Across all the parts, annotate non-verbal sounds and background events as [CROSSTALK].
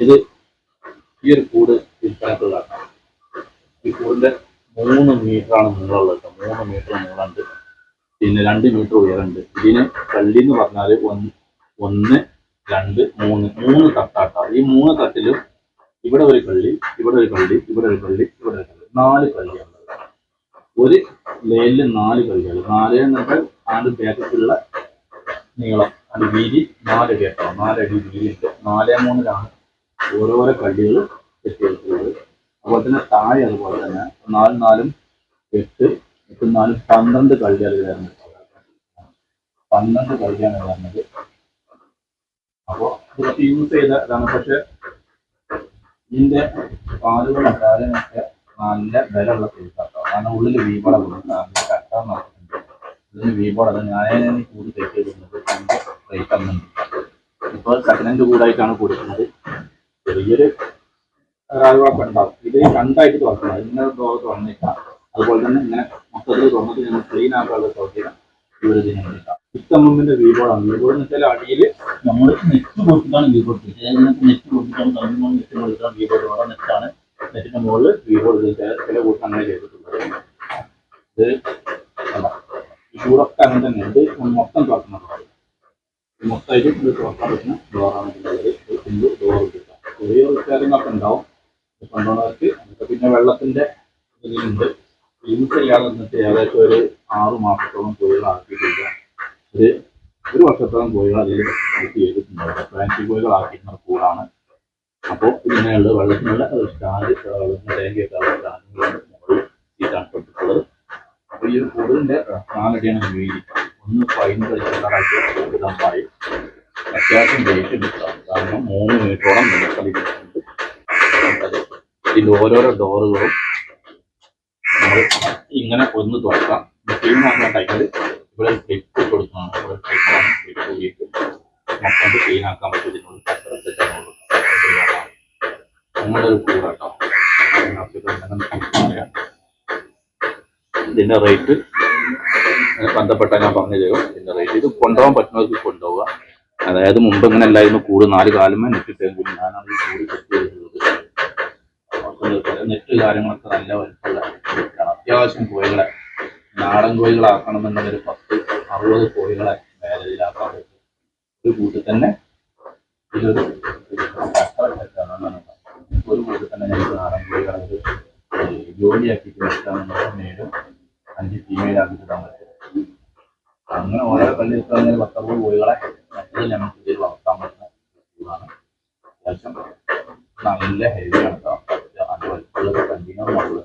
ഇത് ഈ ഒരു കൂട് വിൽപ്പനക്കുള്ളതാണ് ഈ കൂടിന്റെ മൂന്ന് മീറ്ററാണ് നീളമുള്ളത് കേട്ടോ. മൂന്ന് മീറ്റർ നീളമുണ്ട്. പിന്നെ രണ്ട് മീറ്റർ ഉയരമുണ്ട്. ഇതിന് കള്ളി എന്ന് പറഞ്ഞാൽ ഒന്ന് ഒന്ന് രണ്ട് മൂന്ന് മൂന്ന് തട്ടാട്ട. ഈ മൂന്ന് തട്ടിലും ഇവിടെ ഒരു കള്ളി ഇവിടെ ഒരു കള്ളി ഇവിടെ ഒരു കള്ളി ഇവിടെ ഒരു കള്ളി നാല് കള്ളിയാണ് ഒരു ലെയിലിൽ നാല് കള്ളികൾ നാല് എന്നിട്ട് ആണ്ട് ബാക്കത്തുള്ള നീളം. അത് വീതി നാല് കേട്ടോ നാലടി വീതിയുണ്ട്. നാല് മൂന്നിലാണ് ഓരോരോ കള്ളികൾ കെട്ടിയെടുക്കുന്നത് അതുപോലെ തന്നെ താഴെ അതുപോലെ തന്നെ നാലും നാലും എട്ട് എട്ടും നാലും പന്ത്രണ്ട് കള്ളികൾ വരുന്നത്. പന്ത്രണ്ട് കള്ളിയാണ് വരുന്നത്. അപ്പോൾ ഇതൊക്കെ യൂസ് ചെയ്ത ഇതാണ് പക്ഷെ ഇതിന്റെ പാലുകളും കാര്യങ്ങളൊക്കെ നല്ല വിലയുള്ള തേക്കാട്ടോ കാരണം ഉള്ളിൽ വീപട കട്ടാൻ നടക്കുന്നുണ്ട് ഇതിന് വീപട ഞാൻ കൂടി തേക്കുന്നത് അതിന്റെ റേറ്റ് അന്നുണ്ട് ഇപ്പോൾ സെക്കൻഡ് കൂടായിട്ടാണ് കൊടുക്കുന്നത്. ചെറിയൊരു ഒരാളുകളൊക്കെ ഉണ്ടാവും ഇത് രണ്ടായിട്ട് തുറക്കണം ഇങ്ങനെ ഡോർ തുറന്നേക്കാം അതുപോലെ തന്നെ ഇങ്ങനെ മൊത്തത്തിൽ തുറന്നിട്ട് ഞങ്ങൾ ക്ലീൻ ആക്കാനുള്ള സൗകര്യം ഇവിടെ ഇതിനുണ്ടാക്കാം ഇത്തമ്മിന്റെ വീബോർഡാണ് വീബോർഡ് എന്ന് വെച്ചാൽ അടിയിൽ നമ്മൾ നെറ്റ് കൊടുത്തിട്ടാണ് വീബോർഡ് നെറ്റ് കൊടുത്തിട്ടാണ് തമ്മിൽ നെറ്റ് കൊടുത്തിട്ടാണ് വീബോർഡ് വേറെ നെറ്റാണ് നെറ്റിന്റെ മുകളിൽ വീബോർഡ് ചില കൂട്ടം അങ്ങനെ ചെയ്തിട്ടുള്ളത്. ഇത് ചൂടൊക്കെ അങ്ങനെ തന്നെ ഇത് മൊത്തം തുറക്കുന്നത് മൊത്തമായിട്ട് ഇത് തുറക്കാൻ പറ്റുന്ന ഡോറാണ് ഒരു സിംഗിൾ ഡോർ ചെറിയ കാര്യങ്ങളൊക്കെ ഉണ്ടാവും. കണ്ടോണവർക്ക് അതൊക്കെ പിന്നെ വെള്ളത്തിന്റെ ഇതിലുണ്ട്. യൂസ് എന്നിട്ട് ഏകദേശം ഒരു ആറ് മാസത്തോളം കോഴികൾ ആക്കിയിട്ടില്ല. ഒരു ഒരു വർഷത്തോളം കോഴികൾ അതിൽ കൃഷി ചെയ്തിട്ടുണ്ടാവും കോഴികൾ കോഴികളാക്കിയിരുന്ന കൂടാണ്. അപ്പോൾ ഇങ്ങനെയുള്ള വെള്ളത്തിനുള്ള സ്റ്റാൻഡ് വെള്ളത്തിന് ടാങ്കിയൊക്കെ ഉള്ള സ്റ്റാൻഡുകളാണ് മുകളിൽ അപ്പോൾ ഈ ഒരു കൂടിന്റെ നാലടിയാണ് വീതി ഒന്ന് ഫൈൻ കളിച്ചാറാക്കി ഇതായി അത്യാവശ്യം വെയിറ്റ് കിട്ടാം കാരണം മൂന്ന് മീറ്ററോളം നീളത്തിലുണ്ട് ഇതിന്റെ ഓരോരോ ഡോറുകളും ഇങ്ങനെ ഒന്ന് തുറക്കാം. ക്ലീനാക്കുന്ന ടൈമിൽ ഇവിടെ ക്ലിപ്പ് കൊടുക്കുന്നതാണ് ഇവിടെ ക്ലിപ്പാണ് ക്ലിപ്പ് വീട്ടിൽ മൊത്തം ക്ലീനാക്കാൻ പറ്റും. ഇതിനുള്ള ചെയ്യുന്നുള്ളൂ നമ്മുടെ ഒരു കൂടാട്ടോ ഇതിന്റെ റേറ്റ് ബന്ധപ്പെട്ട ഞാൻ പറഞ്ഞു തരും ഇതിന്റെ റേറ്റ് ഇത് കൊണ്ടുപോകാൻ പറ്റുന്നവർക്ക് കൊണ്ടുപോവുക. അതായത് മുമ്പ് ഇങ്ങനെ അല്ലായിരുന്നു. കൂട് നാല് കാലമേ നെറ്റിട്ടെങ്കിൽ ഞാനാണ് ഈ കൂട് ചെയ്തിട്ടുള്ളത് നെറ്റ് കാര്യങ്ങളൊക്കെ നല്ല വലുപ്പമുള്ള. അത്യാവശ്യം കോഴികളെ നാടൻ കോഴികളാക്കണമെന്നുള്ള ഒരു പത്ത് അറുപത് കോഴികളെ വേലയിലാക്കാൻ പറ്റും ഒരു കൂട്ടിൽ തന്നെ ഇതൊരു [LAUGHS] ഒരു കൂട്ടിൽ തന്നെ ഞങ്ങൾക്ക് നാടൻ കോഴികളെ ഒരു ജോലിയാക്കി വെച്ചാണെന്നുണ്ടെങ്കിൽ നേരും അഞ്ച് ടീമിലാക്കി കിട്ടാൻ പറ്റും അങ്ങനെ ഓരോ കല്ലിൽ പത്തറുപത് കോഴികളെ മറ്റത് ഞങ്ങൾക്ക് ഇതിൽ വളർത്താൻ പറ്റുന്ന അത്യാവശ്യം നല്ല ഹെവിയാണ് അത് കണ്ടിന്യൂ മുകളിൽ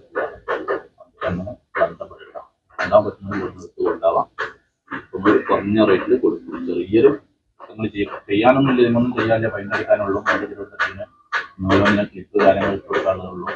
അങ്ങനെ ബന്ധപ്പെട്ടിട്ടാം ഉണ്ടാൻ പറ്റുന്ന വീട്ടിലെടുത്ത് കൊണ്ടാവാം കുറഞ്ഞ റേറ്റിൽ കൊടുക്കും. ചെറിയൊരു നിങ്ങൾ ചെയ്യാനൊന്നും ഇല്ല. ഇതൊന്നും ചെയ്യാനില്ല. ഫൈൻ അടിക്കാനുള്ളൂ. ക്ലിപ്പ് കാര്യങ്ങൾ കൊടുക്കാനുള്ളൂ